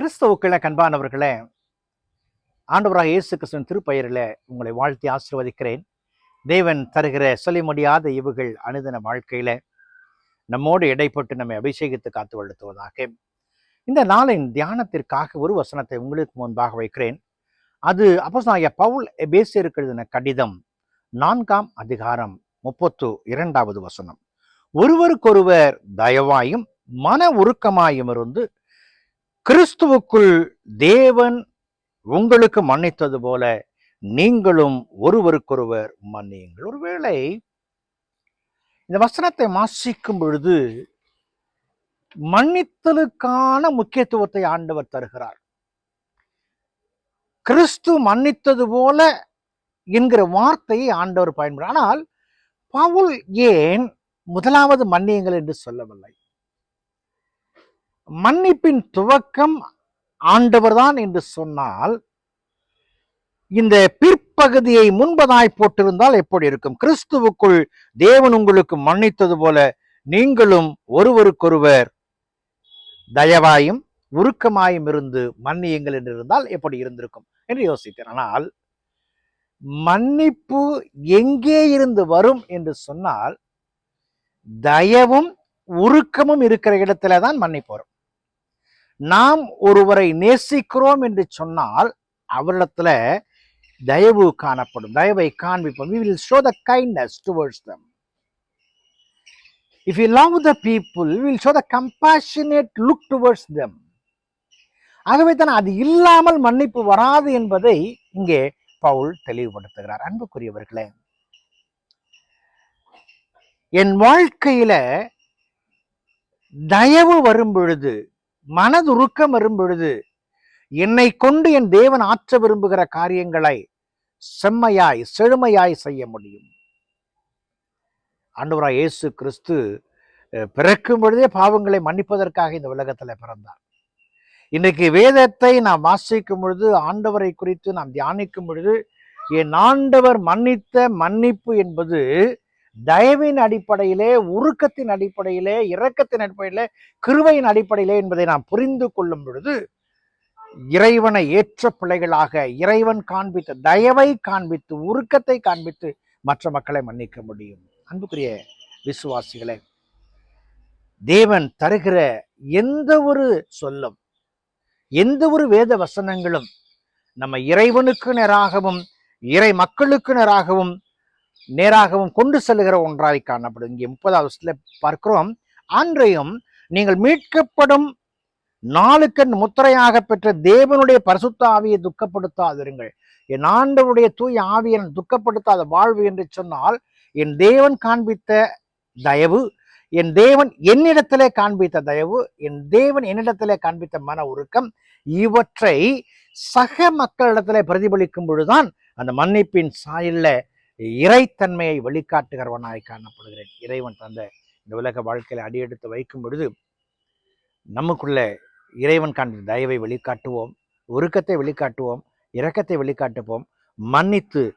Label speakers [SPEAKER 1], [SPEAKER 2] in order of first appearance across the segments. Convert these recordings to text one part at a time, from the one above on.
[SPEAKER 1] கிறிஸ்தவுக்கள கண்பானவர்களே ஆண்டவராக இயேசு கிறிஸ்துவின் திருப்பெயரில் உங்களை வாழ்த்தி ஆசீர்வதிக்கிறேன். தேவன் தருகிற சொல்ல முடியாத இவுகள் அனுதின வாழ்க்கையில நம்மோடு இடைப்பட்டு நம்மை அபிஷேகித்து காத்து வளர்த்துவதாக இந்த நாளின் தியானத்திற்காக ஒரு வசனத்தை உங்களுக்கு முன்பாக வைக்கிறேன். அது அப்போஸ்தலனாகிய பவுல் பேசியிருக்கிறதுன கடிதம் நான்காம் அதிகாரம் முப்பத்து இரண்டாவது வசனம். ஒருவருக்கொருவர் தயவாயும் மன உருக்கமாயும் இருந்து கிறிஸ்துவுக்குள் தேவன் உங்களுக்கு மன்னித்தது போல நீங்களும் ஒருவருக்கொருவர் மன்னியுங்கள். ஒருவேளை இந்த வசனத்தை வாசிக்கும் பொழுது மன்னித்தலுக்கான முக்கியத்துவத்தை ஆண்டவர் தருகிறார். கிறிஸ்து மன்னித்தது போல என்கிற வார்த்தையை ஆண்டவர் பயன்படுற ஆனால் பவுல் ஏன் முதலாவது மன்னியுங்கள் என்று சொல்லவில்லை? மன்னிப்பின் துவக்கம் ஆண்டவர்தான் என்று சொன்னால் இந்த பிற்பகுதியை முன்பதாய் போட்டிருந்தால் எப்படி இருக்கும்? கிறிஸ்துவுக்குள் தேவன் உங்களுக்கு மன்னித்தது போல நீங்களும் ஒருவருக்கொருவர் தயவாயும் உருக்கமாயும் இருந்து மன்னியுங்கள் என்று இருந்தால் எப்படி இருந்திருக்கும்? என்று யோசித்தேன். ஆனால் மன்னிப்பு எங்கே இருந்து வரும் என்று சொன்னால் தயவும் உருக்கமும் இருக்கிற இடத்துல தான் மன்னிப்பு வரும். நாம் ஒருவரை நேசிக்கிறோம் என்று சொன்னால் அவரிடத்துல தயவு காணப்படும் தயவை காண்பிப்போம். We show the kindness kindness them if you love the people will show the show look compassionate look towards ஆகவே தான் அது இல்லாமல் மன்னிப்பு வராது என்பதை இங்கே பவுல் தெளிவுபடுத்துகிறார். அன்புக்குரியவர்களே என் வாழ்க்கையில தயவு வரும் பொழுது மனதுருக்கம் வரும் பொழுது என்னை கொண்டு என் தேவன் ஆற்ற விரும்புகிற காரியங்களை செம்மையாய் செழுமையாய் செய்ய முடியும். ஆண்டவராய் இயேசு கிறிஸ்து பிறக்கும் பொழுதே பாவங்களை மன்னிப்பதற்காக இந்த உலகத்துல பிறந்தார். இன்னைக்கு வேதத்தை நாம் வாசிக்கும் பொழுது ஆண்டவரை குறித்து நாம் தியானிக்கும் பொழுது என் ஆண்டவர் மன்னித்த மன்னிப்பு என்பது தயவின் அடிப்படையிலே உருக்கத்தின் அடிப்படையிலே இரக்கத்தின் அடிப்படையிலே கிருவையின் அடிப்படையிலே என்பதை நாம் புரிந்து கொள்ளும் பொழுது இறைவனை ஏற்ற பிள்ளைகளாக இறைவன் காண்பித்து தயவை காண்பித்து உருக்கத்தை காண்பித்து மற்ற மக்களை மன்னிக்க முடியும். அன்புக்குரிய விசுவாசிகளே தேவன் தருகிற எந்த ஒரு சொல்லும் எந்த ஒரு வேத வசனங்களும் நம்ம இறைவனுக்கு நேராகவும் இறை மக்களுக்கு நேராகவும் நேராகவும் கொண்டு செல்லுகிற ஒன்றாய் காணப்படும். இங்கே முப்பதாவது வருஷத்தில் பார்க்கிறோம் அன்றையும் நீங்கள் மீட்கப்படும் நாளுக்கண் முத்திரையாக பெற்ற தேவனுடைய பரிசுத்த ஆவியை துக்கப்படுத்தாதிருங்கள். என் ஆண்டவருடைய தூய ஆவியை துக்கப்படுத்தாத வாழ்வு என்று சொன்னால் என் தேவன் காண்பித்த தயவு என் தேவன் என்னிடத்திலே காண்பித்த தயவு என் தேவன் என்னிடத்திலே காண்பித்த மன உருக்கம் இவற்றை சக மக்களிடத்திலே பிரதிபலிக்கும் பொழுதுதான் அந்த மன்னிப்பின் சாயல்ல இறைத்தன்மையை வெளிக்காட்டுகிறவனாய் காணப்படுகிறேன். இறைவன் தந்த இந்த உலக வாழ்க்கையில அடியெடுத்து வைக்கும் பொழுது நமக்குள்ள இறைவன் காண்பித்த தயவை வெளிக்காட்டுவோம் உருக்கத்தை வெளிக்காட்டுவோம் இரக்கத்தை வெளிக்காட்டுவோம் மன்னித்து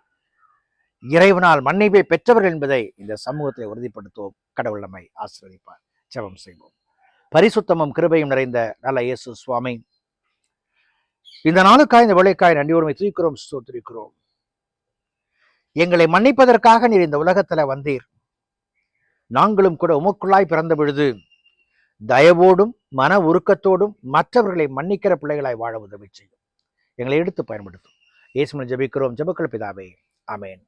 [SPEAKER 1] இறைவனால் மன்னிப்பை பெற்றவர்கள் என்பதை இந்த சமூகத்தை உறுதிப்படுத்துவோம். கடவுள் நம்மை ஆசீர்வதிப்பார். ஜெபம் செய்வோம். பரிசுத்தமும் கிருபையும் நிறைந்த நல்ல இயேசு சுவாமி. இந்த நாளுக்காய் இந்த வேலைக்காய் நன்றியோடுமை தூக்கிறோம் ஸ்தோத்திரிக்கிறோம். எங்களை மன்னிப்பதற்காக நீர் இந்த உலகத்துல வந்தீர். நாங்களும் கூட உமக்குள்ளாய் பிறந்த பொழுது தயவோடும் மன உருக்கத்தோடும் மற்றவர்களை மன்னிக்கிற பிள்ளைகளாய் வாழ உதவி செய்யும். எங்களை எடுத்து பயன்படுத்தும். இயேசுமன் ஜெபிக்கிறோம். ஜபக்கள் பிதாவே. அமேன்